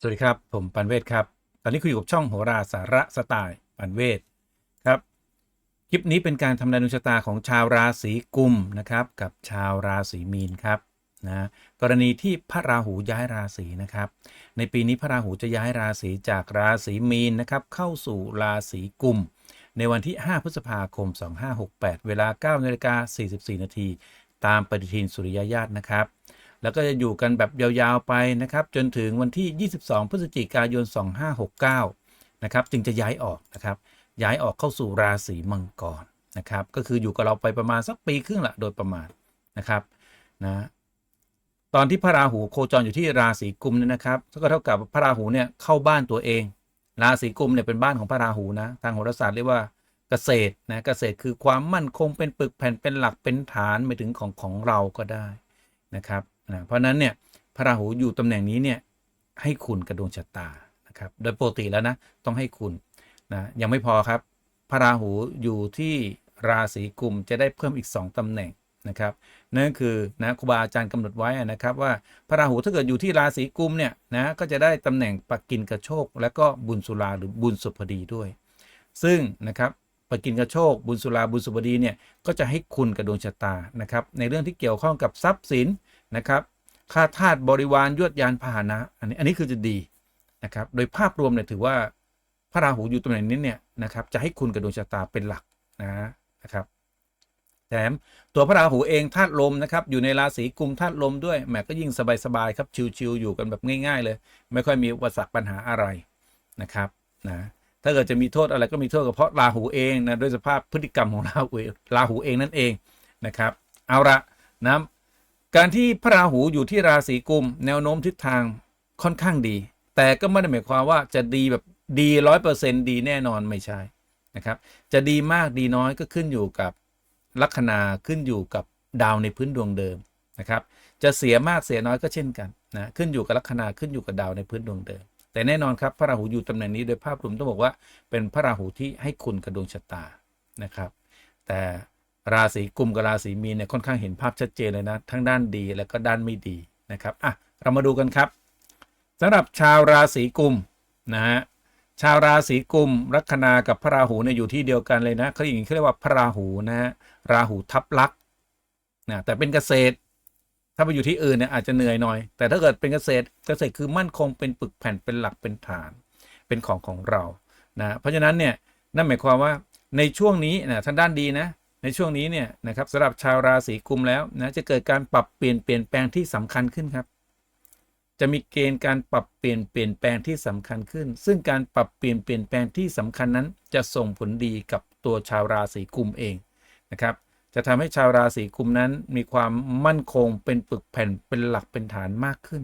สวัสดีครับ ผมปันเวศครับ ตอนนี้คุยกับช่องโหราสาระสไตล์ปันเวศครับ คลิปนี้เป็นการทำนายดวงชะตาของชาวราศีกุมนะครับ กับชาวราศีมีนครับนะกรณีที่พระราหูย้ายราศีนะครับ ในปีนี้พระราหูจะย้ายราศีจากราศีมีนนะครับเข้าสู่ราศีกุม ในวันที่ 5 พฤษภาคม 2568 เวลา9นาฬิกา44นาทีตามปฏิทินสุริยญาตนะครับ แล้วก็จะอยู่กันแบบยาวๆไปนะครับ จนถึงวันที่ 22 พฤศจิกายน 2569 นะครับ จึงจะย้ายออกนะครับ ย้ายออกเข้าสู่ราศีมังกรนะครับ ก็คืออยู่กับเราไปประมาณสักปีครึ่งละโดยประมาณนะครับนะตอนที่พระราหูโคจรอยู่ที่ราศีกุมเนี่ยนะครับก็เท่ากับพระราหูเนี่ยเข้าบ้านตัวเอง ราศีกุมเนี่ยเป็นบ้านของพระราหูนะทางโหราศาสตร์เรียกว่าเกษตรนะเกษตรคือความมั่นคงเป็นปึกแผ่นเป็นหลักเป็นฐานไปถึงของของเราก็ได้นะครับ นะเพราะนั้นเนี่ยพระราหูอยู่ตำแหน่งนี้เนี่ยให้คุณกระดวงชะตานะครับโดยปกติแล้วนะต้องให้คุณนะยังไม่พอครับ พระราหูอยู่ที่ราศีกุมจะได้เพิ่มอีก 2ตำแหน่งนะครับนั่นคือนะครูบาอาจารย์กำหนดไว้นะครับ ว่าพระราหูถ้าเกิดอยู่ที่ราศีกุมเนี่ยนะก็จะได้ตำแหน่งปักกินกระโชกและก็บุญสุราหรือบุญสุพดีด้วย ซึ่งนะครับปักกินกระโชกบุญสุราบุญสุพดีเนี่ยก็จะให้คุณกับดวงชะตานะครับในเรื่องที่เกี่ยวข้องกับทรัพย์สิน นะครับค่าทาสบริวารยวดยานพาหนะ อันนี้อันนี้คือจะดีนะครับโดยภาพรวมเนี่ยถือว่าพระราหูอยู่ตำแหน่งนี้เนี่ยนะครับจะให้คุณกับดวงชะตาเป็นหลักนะนะครับแถมตัวพระราหูเองธาตุลมนะครับอยู่ในราศีกุมธาตุลมด้วยแหมก็ยิ่งสบายๆครับชิวๆอยู่กันแบบง่าย ๆ เลย ไม่ค่อยมีอุปสรรคปัญหาอะไรนะครับนะถ้าเกิดจะมีโทษอะไรก็มีโทษกับเพราะราหูเองนะด้วยสภาพพฤติกรรมของราหูราหูเองนั่นเองนะครับเอาละนะ การที่พระราหูอยู่ที่ราศีกุม แนวโน้มทิศทางค่อนข้างดี แต่ก็ไม่ได้หมายความว่าจะดีแบบดีร้อยเปอร์เซ็นดีแน่นอนไม่ใช่นะครับจะดีมากดีน้อยก็ขึ้นอยู่กับลัคนาขึ้นอยู่กับดาวในพื้นดวงเดิมนะครับจะเสียมากเสียน้อยก็เช่นกันนะขึ้นอยู่กับลัคนาขึ้นอยู่กับดาวในพื้นดวงเดิม แต่แน่นอนครับพระราหูอยู่ตำแหน่งนี้โดยภาพรวมต้องบอกว่าเป็นพระราหูที่ให้คุณกับดวงชะตานะครับ แต่ ราศีกุมกับราศีมีนเนี่ยค่อนข้างเห็นภาพชัดเจนเลยนะ ทั้งด้านดีและก็ด้านไม่ดีนะครับอะเรามาดูกันครับสำหรับชาวราศีกุมนะฮะชาวราศีกุมลัคนากับพระราหูเนี่ยอยู่ที่เดียวกันเลยนะเขาอย่างนี้เขาเรียกว่าพระราหูนะฮะราหูทับลักษ์นะแต่เป็นเกษตร ถ้าไปอยู่ที่อื่นเนี่ยอาจจะเหนื่อยหน่อย แต่ถ้าเกิดเป็นเกษตรเกษตรคือมั่นคงเป็นปึกแผ่นเป็นหลักเป็นฐาน เป็นของของเรานะเพราะฉะนั้นเนี่ยนั่นหมายความว่าในช่วงนี้นะทางด้านดีนะ ในช่วงนี้เนี่ยนะครับสำหรับชาวราศีกุมแล้วนะจะเกิดการปรับเปลี่ยนเปลี่ยนแปลงที่สำคัญขึ้นครับ จะมีเกณฑ์การปรับเปลี่ยนเปลี่ยนแปลงที่สำคัญขึ้น ซึ่งการปรับเปลี่ยนเปลี่ยนแปลงที่สำคัญนั้น จะส่งผลดีกับตัวชาวราศีกุมเองนะครับ จะทำให้ชาวราศีกุมนั้นมีความมั่นคงเป็นปึกแผ่นเป็นหลักเป็นฐานมากขึ้น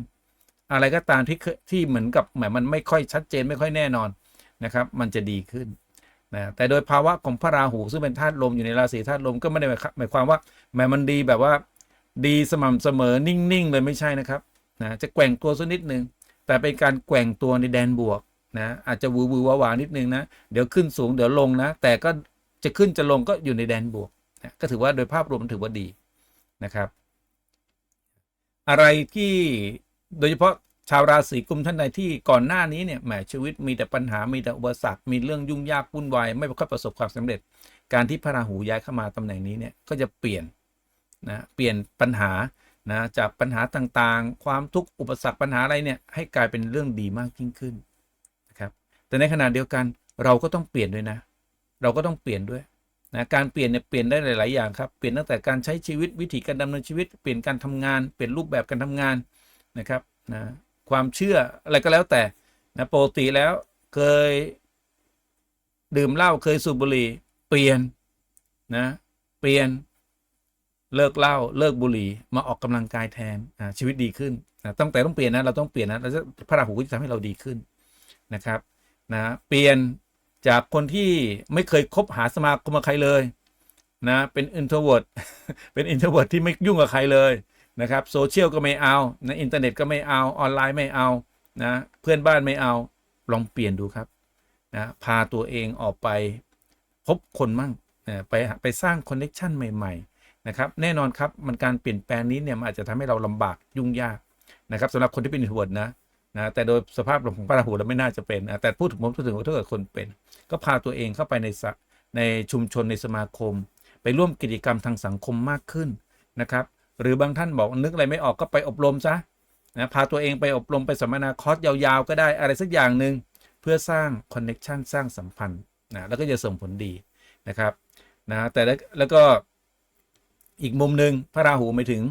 อะไรก็ตามที่ที่เหมือนกับแหมมันไม่ค่อยชัดเจนไม่ค่อยแน่นอนนะครับ มันจะดีขึ้น นะแต่โดยภาวะของพระราหูซึ่งเป็นธาตุลมอยู่ในราศีธาตุลมก็ไม่ได้หมายความว่าแหมมันดีแบบว่าดีสม่ำเสมอนิ่ง ๆ เลยไม่ใช่นะครับนะจะแกว่งตัวสักนิดนึงแต่เป็นการแกว่งตัวในแดนบวกนะอาจจะวือวือวานิดนึงนะเดี๋ยวขึ้นสูงเดี๋ยวลงนะ แต่ก็จะขึ้นจะลงก็อยู่ในแดนบวกนะก็ถือว่าโดยภาพรวมมันถือว่าดีนะครับ อะไรที่โดยเฉพาะ ชาวราศีกุมท่านใดที่ก่อนหน้านี้เนี่ยแหมชีวิตมีแต่ปัญหามีแต่อุปสรรคมีเรื่องยุ่งยากวุ่นวายไม่ค่อยประสบความสำเร็จ การที่พระราหูย้ายเข้ามาตำแหน่งนี้เนี่ยก็จะเปลี่ยนนะเปลี่ยนปัญหานะจากปัญหาต่างๆ ความทุกข์อุปสรรคปัญหาอะไรเนี่ยให้กลายเป็นเรื่องดีมากยิ่งขึ้นนะครับแต่ในขณะเดียวกันเราก็ต้องเปลี่ยนด้วยนะ เราก็ต้องเปลี่ยนด้วยนะการเปลี่ยนเนี่ยเปลี่ยนได้หลาย ๆ อย่างครับเปลี่ยนตั้งแต่การใช้ชีวิตวิถีการดำเนินชีวิต เปลี่ยนการทำงานเปลี่ยนรูปแบบการทำงานนะครับนะ ความเชื่ออะไรก็แล้วแต่นะปกติแล้วเคยดื่มเหล้าเคยสูบบุหรี่เปลี่ยนนะเปลี่ยนเลิกเหล้าเลิกบุหรี่มาออกกำลังกายแทนชีวิตดีขึ้นนะต้องแต่ต้องเปลี่ยนนะเราต้องเปลี่ยนนะแล้วพระราหูก็จะทำให้เราดีขึ้นนะครับนะเปลี่ยนจากคนที่ไม่เคยคบหาสมาคมกับใครเลยนะเป็นอินโทรเวิร์ดเป็นอินโทรเวิร์ดที่ไม่ยุ่งกับใครเลย นะครับโซเชียลก็ไม่เอานะอินเทอร์เน็ตก็ไม่เอาออนไลน์ไม่เอานะเพื่อนบ้านไม่เอาลองเปลี่ยนดูครับนะพาตัวเองออกไปพบคนมั่งนะไปไปสร้างคอนเน็ชันใหม่ๆนะครับแน่นอนครับมันการเปลี่ยนแปลงนี้เนี่ยมันอาจจะทำให้เราลำบากยุ่งยากนะครับสำหรับคนที่เป็นอินโทรเวิร์ดนะนะแต่โดยสภาพของพระราหูแล้วไม่น่าจะเป็นนะแต่พูดถึงผมพูดถึงว่าถ้าเกิดคนเป็น ก็พาตัวเองเข้าไปในสะในชุมชนในสมาคม ไปร่วมกิจกรรมทางสังคมมากขึ้นนะครับ หรือบางท่านบอกนึกอะไรไม่ออกก็ไปอบรมซะนะพาตัวเองไปอบรมไปสัมมนาคอร์สยาวๆ ก็ได้อะไรสักอย่างหนึ่งเพื่อสร้างคอนเน็ชันสร้างสัมพันธ์นะแล้วก็จะส่งผลดีนะครับนะแต่แล้วแล้วก็อีกมุมหนึ่งพระราหูหมายถึง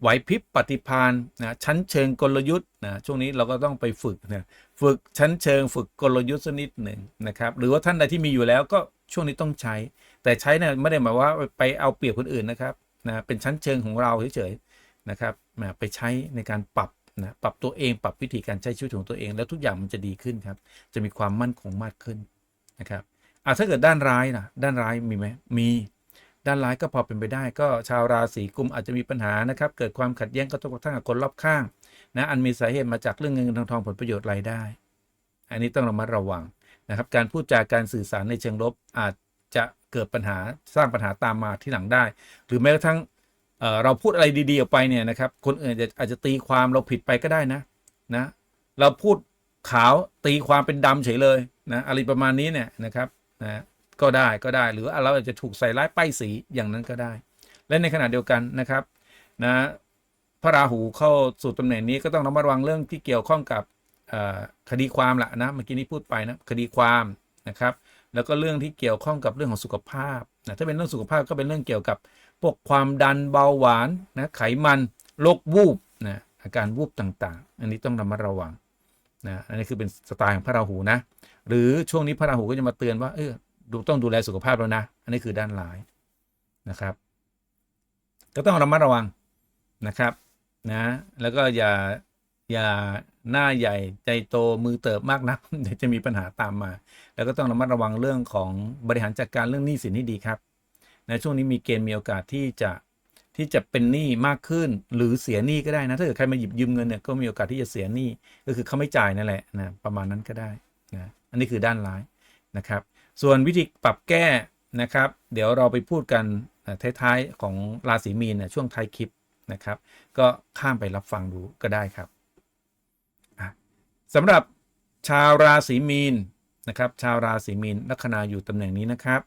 ไหวพริบปฏิพานนะชั้นเชิงกลยุทธ์นะช่วงนี้เราก็ต้องไปฝึกนะฝึกชั้นเชิงฝึกกลยุทธ์สักนิดหนึ่งนะครับหรือว่าท่านใดที่มีอยู่แล้วก็ช่วงนี้ต้องใช้ แต่ใช้เนี่ยไม่ได้หมายว่าไปเอาเปรียบคนอื่นนะครับ นะเป็นชั้นเชิงของเราเฉยๆนะครับไปใช้ในการปรับนะปรับตัวเองปรับวิธีการใช้ชีวิตของตัวเอง แล้วทุกอย่างมันจะดีขึ้นครับ จะมีความมั่นคงมากขึ้นนะครับอะถ้าเกิดด้านร้ายนะด้านร้ายมีไหมมีด้านร้ายก็พอเป็นไปได้ ก็ชาวราศีกุมอาจจะมีปัญหานะครับ เกิดความขัดแย้งกระทบกระทั่งกับคนรอบข้างนะอันมีสาเหตุมาจากเรื่องเงินทองทองผลประโยชน์รายได้ อันนี้ต้องระมัดระวังนะครับ การพูดจาการสื่อสารในเชิงลบอาจ จะเกิดปัญหาสร้างปัญหาตามมาที่หลังได้ หรือแม้กระทั่งเเราพูดอะไรดีๆออกไปเนี่ยนะครับ คนอื่นจะอาจจะตีความเราผิดไปก็ได้นะนะเราพูดขาวตีความเป็นดำเฉยเลยนะอะไรประมาณนี้เนี่ยนะครับนะก็ได้ก็ได้หรือเราอาจจะถูกใส่ร้ายป้ายสีอย่างนั้นก็ได้ และในขณะเดียวกันนะครับนะพระราหูเข้าสู่ตำแหน่งนี้ก็ต้องระมัดระวังเรื่องที่เกี่ยวข้องกับคดีความละนะเมื่อกี้นี้พูดไปนะคดีความนะครับ แล้วก็เรื่องที่เกี่ยวข้องกับเรื่องของสุขภาพนะถ้าเป็นเรื่องสุขภาพก็เป็นเรื่องเกี่ยวกับพวกความดันเบาหวานนะไขมันโรควูบนะอาการวูบต่างๆ อันนี้ต้องระมัดระวังนะอันนี้คือเป็นสไตล์ของพระราหูนะ หรือช่วงนี้พระราหูก็จะมาเตือนว่าเออดูต้องดูแลสุขภาพแล้วนะ อันนี้คือด้านร้ายนะครับ ก็ต้องระมัดระวังนะครับนะแล้วก็อย่า อย่าหน้าใหญ่ใจโตมือเติบมากนักเดี๋ยวจะมีปัญหาตามมา แล้วก็ต้องระมัดระวังเรื่องของบริหารจัดการเรื่องหนี้สินให้ดีครับ ในช่วงนี้มีเกณฑ์มีโอกาสที่จะที่จะเป็นหนี้มากขึ้น หรือเสียหนี้ก็ได้นะถ้าเกิดใครมาหยิบยืมเงินเนี่ยก็มีโอกาสที่จะเสียหนี้ก็คือเขาไม่จ่ายนั่นแหละนะประมาณนั้นก็ได้นะอันนี้คือด้านร้ายนะครับ ส่วนวิธีปรับแก้นะครับ เดี๋ยวเราไปพูดกันท้ายๆของราศีมีนช่วงท้ายคลิปนะครับ ก็ข้ามไปรับฟังดูก็ได้ครับ สำหรับชาวราศีมีนนะครับ ชาวราศีมีนลัคนาอยู่ตำแหน่งนี้นะครับ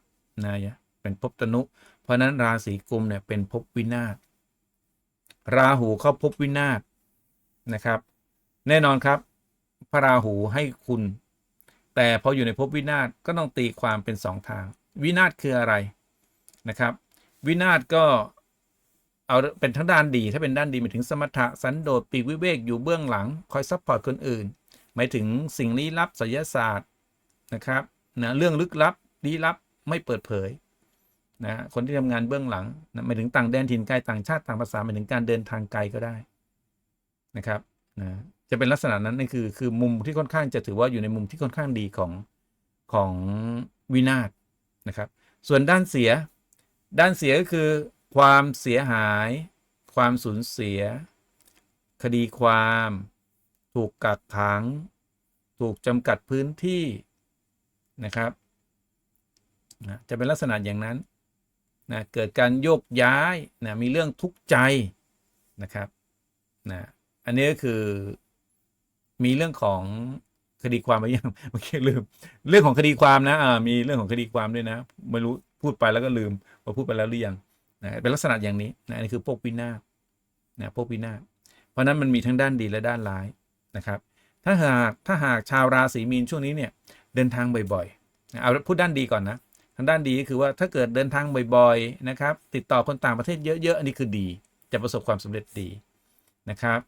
นะเป็นภพตนุ เพราะฉะนั้นราศีกุมเนี่ยเป็นภพวินาศราหูเข้าภพวินาศนะครับ แน่นอนครับ พระราหูให้คุณ แต่พออยู่ในภพวินาศก็ต้องตีความเป็นสองทาง วินาศคืออะไรนะครับ วินาศก็เอาเป็นทั้งด้านดี ถ้าเป็นด้านดีหมายถึงสมถะสันโดษปีกวิเวกอยู่เบื้องหลัง คอยซัพพอร์ตคนอื่น หมายถึงสิ่งลี้ลับไสยศาสตร์นะครับนะเรื่องลึกลับลี้ลับไม่เปิดเผยนะคนที่ทำงานเบื้องหลังนะหมายถึงต่างแดนถิ่นไกลต่างชาติต่างภาษาหมายถึงการเดินทางไกลก็ได้นะครับนะจะเป็นลักษณะนั้นนั่นคือคือมุมที่ค่อนข้างจะถือว่าอยู่ในมุมที่ค่อนข้างดีของของวินาศนะครับ ส่วนด้านเสีย ด้านเสียก็คือความเสียหาย ความสูญเสีย คดีความ ถูกกักขัง ถูกจำกัดพื้นที่นะครับนะจะเป็นลักษณะอย่างนั้นนะเกิดการโยกย้ายนะมีเรื่องทุกข์ใจนะครับนะอันนี้ก็คือมีเรื่องของคดีความไปยังเมื่อกี้ลืม เรื่องของคดีความนะอ่ามีเรื่องของคดีความด้วยนะไม่รู้พูดไปแล้วก็ลืมว่าพูดไปแล้วหรือยังนะเป็นลักษณะอย่างนี้นะอันนี้คือพวกวินาศนะพวกวินาศเพราะฉะนั้นมันมีทั้งด้านดีและด้านร้าย นะครับ ถ้าหากถ้าหากชาวราศีมีนช่วงนี้เนี่ยเดินทางบ่อยๆเอาพูดด้านดีก่อนนะทางด้านดีก็คือว่าถ้าเกิดเดินทางบ่อยๆนะครับ ติดต่อคนต่างประเทศเยอะๆอันนี้คือดี จะประสบความสำเร็จดีนะครับ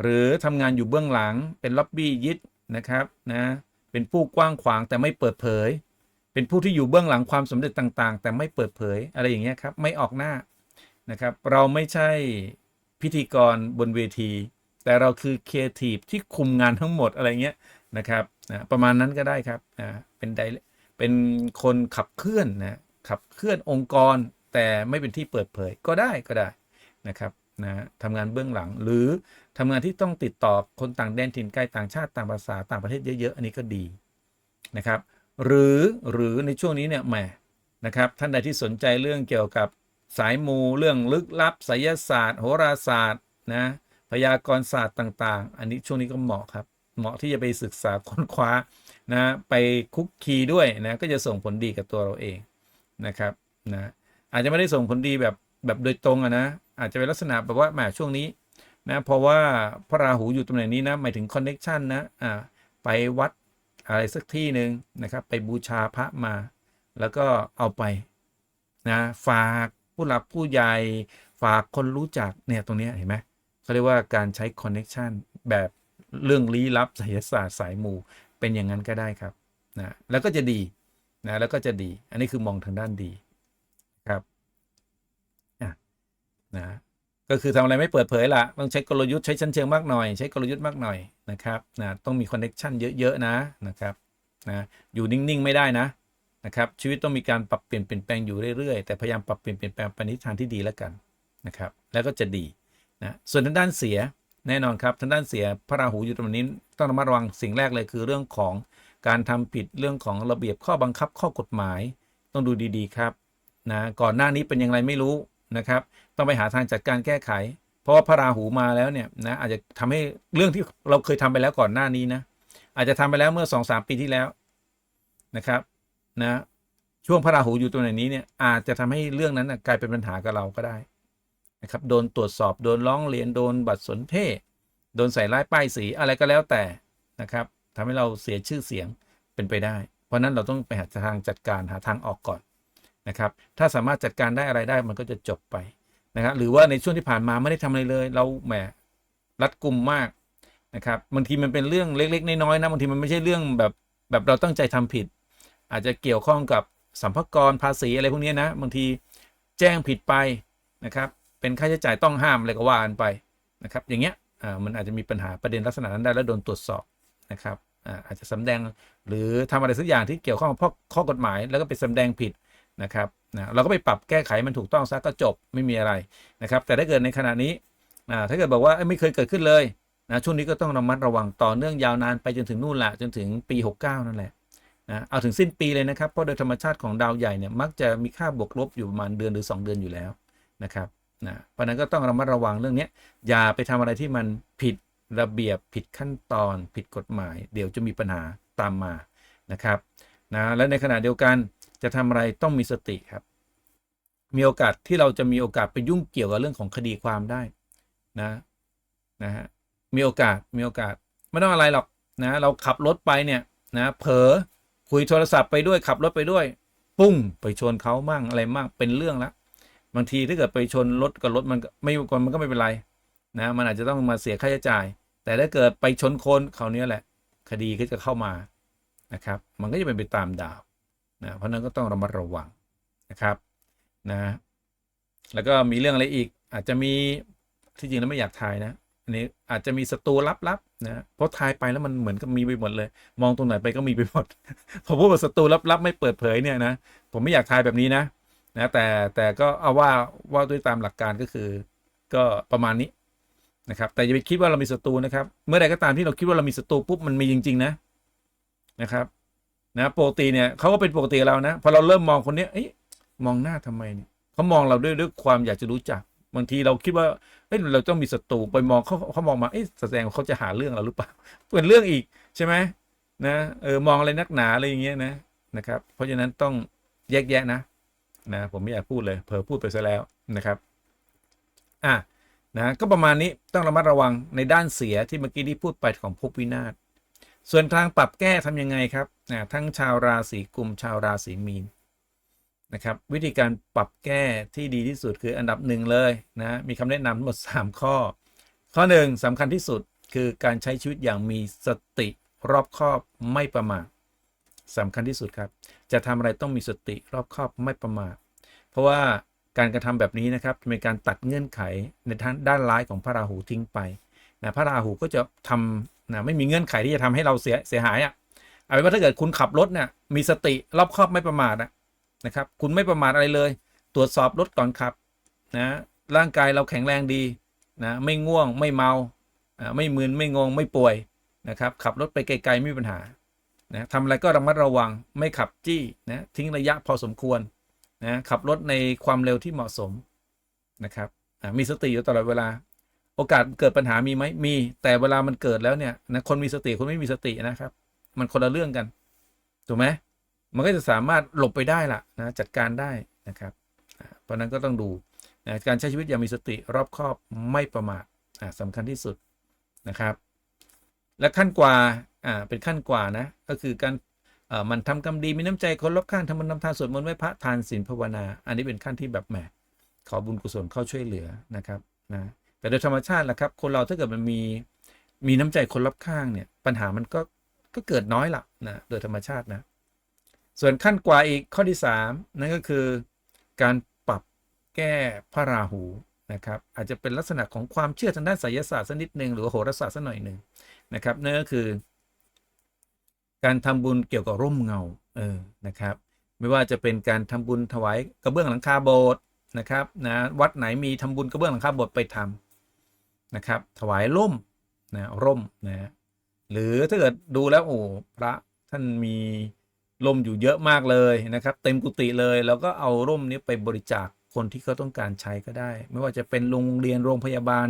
หรือทำงานอยู่เบื้องหลังเป็นล็อบบี้ยิดนะครับนะเป็นผู้กว้างขวางแต่ไม่เปิดเผย เป็นผู้ที่อยู่เบื้องหลังความสำเร็จต่างๆ แต่ไม่เปิดเผยอะไรอย่างเงี้ยครับไม่ออกหน้านะครับ เราไม่ใช่พิธีกรบนเวที แต่เราคือครีเอทีฟที่คุมงานทั้งหมดอะไรเงี้ยนะครับนะประมาณนั้นก็ได้ครับนะเป็นไดเป็นคนขับเคลื่อนนะขับเคลื่อนองค์กร แต่ไม่เป็นที่เปิดเผยก็ได้ก็ได้นะครับนะทำงานเบื้องหลังหรือทำงานที่ต้องติดต่อคนต่างแดนถิ่นไกลต่างชาติต่างภาษาต่างประเทศเยอะๆ อันนี้ก็ดีนะครับ หรือหรือในช่วงนี้เนี่ยแหมนะครับท่านใดที่สนใจเรื่องเกี่ยวกับสายมูเรื่องลึกลับไสยศาสตร์ โหราศาสตร์นะ พยากรศาสตร์ต่าง ๆ อันนี้ช่วงนี้ก็เหมาะครับ เหมาะที่จะไปศึกษาค้นคว้านะไปคุกคีด้วยนะก็จะส่งผลดีกับตัวเราเองนะครับนะอาจจะไม่ได้ส่งผลดีแบบแบบโดยตรงอะนะอาจจะเป็นลักษณะแบบว่าแหมช่วงนี้นะเพราะว่าพระราหูอยู่ตำแหน่งนี้นะหมายถึงคอนเน็ชันนะอ่าไปวัดอะไรสักที่หนึ่งนะครับ ไปบูชาพระมา แล้วก็เอาไปนะฝากผู้หลักผู้ใหญ่ฝากคนรู้จักเนี่ยตรงนี้เห็นไหม เขาเรียกว่าการใช้คอนเน็ชันแบบเรื่องลี้ลับไสยศาสตร์สายมูเป็นอย่างนั้นก็ได้ครับนะแล้วก็จะดีนะแล้วก็จะดี อันนี้คือมองทางด้านดีครับนะก็คือทำอะไรไม่เปิดเผยละต้องใช้กลยุทธ์ใช้ชั้นเชิงมากหน่อย ใช้กลยุทธ์มากหน่อยนะครับนะต้องมีคอนเน็ชันเยอะๆนะนะครับนะอยู่นิ่งๆไม่ได้นะนะครับชีวิตต้องมีการปรับเปลี่ยนเปลี่ยนแปลงอยู่เรื่อยๆแต่พยายามปรับเปลี่ยนเปลี่ยนแปลงไปในทิศทางที่ดีแล้วกันนะครับแล้วก็จะดี นะส่วนทางด้านเสียแน่นอนครับทางด้านเสียพระราหูอยู่ตรงนี้ต้องระมัดระวังสิ่งแรกเลยคือเรื่องของการทำผิดเรื่องของระเบียบข้อบังคับข้อกฎหมาย ต้องดูดีๆครับนะก่อนหน้านี้เป็นอย่างไรไม่รู้นะครับ ต้องไปหาทางจัดการแก้ไข เพราะว่าพระราหูมาแล้วเนี่ยนะอาจจะทำให้เรื่องที่เราเคยทำไปแล้วก่อนหน้านี้นะอาจจะทำไปแล้วเมื่อ2อสปีที่แล้วนะครับนะช่วงพระราหูอยู่ตรงไหนนี้เนี่ยอาจจะทำให้เรื่องนั้นนะกลายเป็นปัญหากับเราก็ได้ นะครับโดนตรวจสอบโดนร้องเรียนโดนบัตรสนเทศโดนใส่ร้ายป้ายสีอะไรก็แล้วแต่นะครับทำให้เราเสียชื่อเสียงเป็นไปได้ เพราะนั้นเราต้องไปหาทางจัดการหาทางออกก่อนนะครับ ถ้าสามารถจัดการได้อะไรได้มันก็จะจบไปนะครับ หรือว่าในช่วงที่ผ่านมาไม่ได้ทำอะไรเลย เราแหมรัดกุมมากนะครับบางทีมันเป็นเรื่องเล็ก ๆ น้อยๆนะบางทีมันไม่ใช่เรื่องแบบแบบเราตั้งใจทำผิด อาจจะเกี่ยวข้องกับสัมภาระภาษีอะไรพวกนี้นะบางทีแจ้งผิดไปนะครับ เป็นค่าใช้จ่ายต้องห้ามอะไรก็ว่ากันไปนะครับ อย่างเงี้ยมันอาจจะมีปัญหาประเด็นลักษณะนั้นได้แล้วโดนตรวจสอบนะครับอาจจะสำแดงหรือทำอะไรสักอย่างที่เกี่ยวข้องกับข้อกฎหมาย แล้วก็ไปสำแดงผิดนะครับนะเราก็ไปปรับแก้ไขมันถูกต้องซะก็จบไม่มีอะไรนะครับ แต่ถ้าเกิดในขณะนี้ถ้าเกิดบอกว่าไม่เคยเกิดขึ้นเลยนะช่วงนี้ก็ต้องระมัดระวังต่อเนื่องยาวนานไปจนถึงนู่นละจนถึงปี 69 นั่นแหละนะเอาถึงสิ้นปีเลยนะครับเพราะโดยธรรมชาติของดาวใหญ่เนี่ยมักจะมีค่าบวกลบอยู่ประมาณเดือนหรือ 2 เดือนอยู่แล้วนะครับ นะเพราะนั้นก็ต้องระมัดระวังเรื่องนี้อย่าไปทำอะไรที่มันผิดระเบียบผิดขั้นตอน ผิดกฎหมาย เดี๋ยวจะมีปัญหาตามมานะครับนะและในขณะเดียวกันจะทำอะไรต้องมีสติครับ มีโอกาสที่เราจะมีโอกาสไปยุ่งเกี่ยวกับเรื่องของคดีความได้นะนะฮะมีโอกาสมีโอกาสไม่ต้องอะไรหรอกนะเราขับรถไปเนี่ยนะเผลอคุยโทรศัพท์ไปด้วยขับรถไปด้วย ปุ้งไปชนเขามั่งอะไรมั่งเป็นเรื่องละ บางทีถ้าเกิดไปชนรถกับรถมันไม่มันก็ไม่เป็นไรนะมันอาจจะต้องมาเสียค่าใช้จ่าย แต่ถ้าเกิดไปชนคนเขาเนี้ยแหละ คดีก็จะเข้ามานะครับ มันก็จะเป็นไปตามดาวนะเพราะนั้นก็ต้องระมัดระวังนะครับนะแล้วก็มีเรื่องอะไรอีก อาจจะมีที่จริงแล้วไม่อยากทายนะอันนี้อาจจะมีศัตรูลับๆนะเพราะทายไปแล้วมันเหมือนกับมีไปหมดเลย มองตรงไหนไปก็มีไปหมดพอพูดว่าศัตรูลับๆไม่เปิดเผยเนี่ยนะผมไม่อยากทายแบบนี้นะ นะแต่แต่ก็เอาว่าว่าด้วยตามหลักการก็คือ ก็ประมาณนี้นะครับ แต่อย่าไปคิดว่าเรามีศัตรูนะครับ เมื่อใดก็ตามที่เราคิดว่าเรามีศัตรูปุ๊บมันมีจริง ๆ นะนะครับนะปกติเนี่ยเขาก็เป็นปกติเรานะพอเราเริ่มมองคนเนี้ยเอ้ยมองหน้าทำไมเนี่ยเขามองเราด้วยด้วยความอยากจะรู้จักบางทีเราคิดว่าเอ้ยเราต้องมีศัตรูไปมองเขาเขามองมาเอ้ยแสดงว่าเขาจะหาเรื่องเราหรือเปล่าเป็นเรื่องอีกใช่ไหมนะเออมองอะไรนักหนาอะไรอย่างเงี้ยนะนะครับ เพราะฉะนั้นต้องแยกแยะนะ นะผมไม่อยากพูดเลยเผลอพูดไปซะแล้วนะครับอะนะก็ประมาณนี้ต้องระมัดระวังในด้านเสียที่เมื่อกี้ที่พูดไปของภพวินาศส่วนทางปรับแก้ทำยังไงครับนะทั้งชาวราศีกุมชาวราศีมีนนะครับวิธีการปรับแก้ที่ดีที่สุดคืออันดับหนึ่งเลยนะมีคำแนะนำทั้งหมด 3 ข้อ ข้อหนึ่งสำคัญที่สุดคือการใช้ชีวิตอย่างมีสติรอบคอบไม่ประมาทสำคัญที่สุดครับ จะทำอะไรต้องมีสติรอบคอบไม่ประมาทเพราะว่าการกระทำแบบนี้นะครับเป็นการตัดเงื่อนไขในทางด้านร้ายของพระราหูทิ้งไปนะพระราหูก็จะทำนะไม่มีเงื่อนไขที่จะทำให้เราเสียเสียหายอะ่ะเอาเป็นว่าถ้าเกิดคุณขับรถเนี่ยมีสติรอบคอบไม่ประมาทนะครับคุณไม่ประมาทอะไรเลย ตรวจสอบรถก่อนขับนะร่างกายเราแข็งแรงดีนะไม่ง่วงไม่เมาไม่มึนไม่งงไม่ป่วยนะครับขับรถไปไกลๆไม่มีปัญหา นะทำอะไรก็ระมัดระวังไม่ขับจี้นะทิ้งระยะพอสมควรนะขับรถในความเร็วที่เหมาะสมนะครับมีสติอยู่ตลอดเวลา โอกาสเกิดปัญหามีไหมมี แต่เวลามันเกิดแล้วเนี่ยนะคนมีสติคนไม่มีสตินะครับ มันคนละเรื่องกันถูกไหมมันก็จะสามารถหลบไปได้ล่ะนะจัดการได้นะครับ เพราะนั้นก็ต้องดูนะการใช้ชีวิตอย่างมีสติรอบคอบไม่ประมาทสำคัญที่สุดนะครับ และขั้นกว่าอ่าเป็นขั้นกว่านะ ก็คือการเอ่อมันทำกรรมดีมีน้ำใจคนรอบข้างทำบุญทำทานสวดมนต์ไหว้พระทานศีลภาวนา อันนี้เป็นขั้นที่แบบแหมขอบุญกุศลเข้าช่วยเหลือนะครับนะแต่โดยธรรมชาติแหละครับ คนเราถ้าเกิดมันมีมีน้ำใจคนรอบข้างเนี่ย ปัญหามันก็ก็เกิดน้อยละนะโดยธรรมชาตินะ ส่วนขั้นกว่าอีกข้อที่ 3 นั่นก็คือ การปรับแก้พระราหูนะครับ อาจจะเป็นลักษณะของความเชื่อทางด้านไสยศาสตร์สักนิดหนึ่งหรือโหราศาสตร์สักหน่อยหนึ่ง นะครับนั่นก็คือ การทำบุญเกี่ยวกับร่มเงาเออนะครับ ไม่ว่าจะเป็นการทำบุญถวายกระเบื้องหลังคาโบสถ์นะครับนะวัดไหนมีทำบุญกระเบื้องหลังคาโบสถ์ไปทำนะครับ ถวายร่มนะร่มนะหรือถ้าเกิดดูแล้วโอ้พระท่านมีร่มอยู่เยอะมากเลยนะครับ เต็มกุฏิเลยแล้วก็เอาร่มนี้ไปบริจาคคนที่เขาต้องการใช้ก็ได้ ไม่ว่าจะเป็นโรงเรียนโรงพยาบาล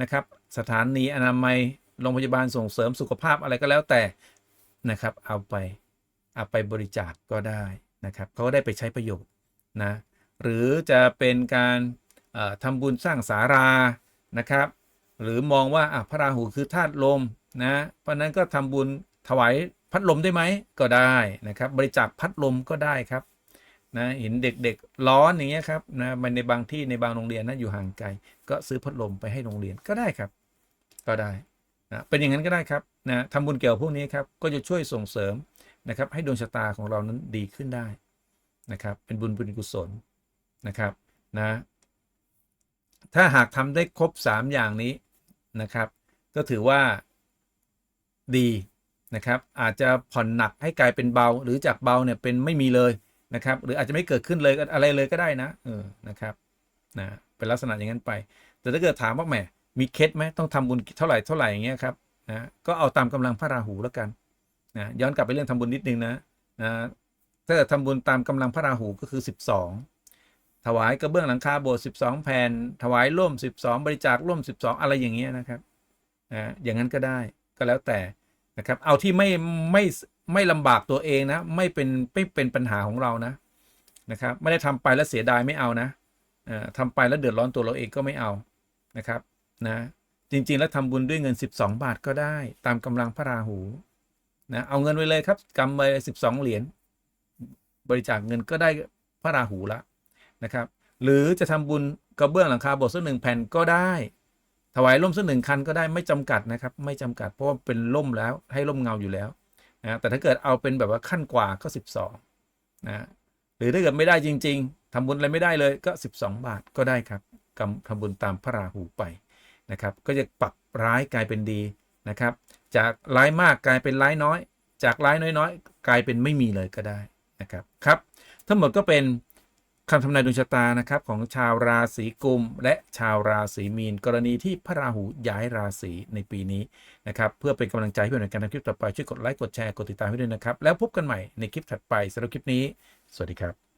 นะครับ สถานีอนามัย โรงพยาบาลส่งเสริมสุขภาพอะไรก็แล้วแต่นะครับ เอาไปเอาไปบริจาคก็ได้นะครับเขาก็ได้ไปใช้ประโยชน์นะหรือจะเป็นการเอ่อทำบุญสร้างสารานะครับ หรือมองว่าพระราหูคือธาตุลมนะเพราะนั้นก็ทำบุญถวายพัดลมได้ไหมก็ได้นะครับ บริจาคพัดลมก็ได้ครับนะเห็นเด็กๆร้อนอย่างเงี้ยครับนะมันในบางที่ในบางโรงเรียนนะอยู่ห่างไกล ก็ซื้อพัดลมไปให้โรงเรียนก็ได้ครับ ก็ได้ นะเป็นอย่างนั้นก็ได้ครับนะทำบุญเกี่ยวพวกนี้ครับก็จะช่วยส่งเสริมนะครับ ให้ดวงชะตาของเรานั้นดีขึ้นได้นะครับ เป็นบุญบุญกุศลนะครับนะถ้าหากทำได้ครบ 3 อย่างนี้นะครับ ก็ถือว่าดีนะครับ อาจจะผ่อนหนักให้กลายเป็นเบา หรือจากเบาเนี่ยเป็นไม่มีเลยนะครับ หรืออาจจะไม่เกิดขึ้นเลยอะไรเลยก็ได้นะเออนะครับนะเป็นลักษณะอย่างนั้นไป แต่ถ้าเกิดถามว่าแหม มีเคล็ดไหมต้องทำบุญเท่าไหร่เท่าไหร่อย่างเงี้ยครับนะก็เอาตามกำลังพระราหูแล้วกันนะย้อนกลับไปเรื่องทำบุญนิดนึงนะนะถ้าเกิดทำบุญตามกำลังพระราหูก็คือ 12 ถวายกระเบื้องหลังคาโบสถ์12 แผ่น ถวายร่ม 12 บริจาคร่ม 12 อะไรอย่างเงี้ยนะครับนะอย่างนั้นก็ได้ก็แล้วแต่นะครับ เอาที่ไม่ไม่ไม่ลำบากตัวเองนะ ไม่เป็นไม่เป็นปัญหาของเรานะนะครับ ไม่ได้ทำไปแล้วเสียดายไม่เอานะเอ่อทำไปแล้วเดือดร้อนตัวเราเองก็ไม่เอานะครับ นะจริง ๆ แล้วทำบุญด้วยเงิน 12 บาทก็ได้ ตามกำลังพระราหูนะเอาเงินไว้เลยครับกำไป12เหรียญบริจาคเงินก็ได้พระราหูละนะครับ หรือจะทำบุญกระเบื้องหลังคาโบสถ์สักหนึ่งแผ่นก็ได้ ถวายร่มสักหนึ่งคันก็ได้ไม่จำกัดนะครับ ไม่จำกัดเพราะว่าเป็นร่มแล้วให้ร่มเงาอยู่แล้วนะแต่ถ้าเกิดเอาเป็นแบบว่าขั้นกว่าก็ 12นะหรือถ้าเกิดไม่ได้จริง ๆทำบุญอะไรไม่ได้เลยก็ 12 บาทก็ได้ครับกำทำบุญตามพระราหูไป นะครับก็จะปรับร้ายกลายเป็นดีนะครับ จากร้ายมากกลายเป็นร้ายน้อย จากร้ายน้อยๆ กลายเป็นไม่มีเลยก็ได้นะครับครับ ทั้งหมดก็เป็นคำทำนายดวงชะตานะครับของชาวราศีกุม และชาวราศีมีน กรณีที่พระราหูย้ายราศีในปีนี้นะครับเพื่อเป็นกำลังใจให้เพื่อนในการทำคลิปต่อไปช่วยกดไลค์กดแชร์กดติดตามให้ด้วยนะครับ แล้วพบกันใหม่ในคลิปถัดไปสำหรับคลิปนี้ สวัสดีครับ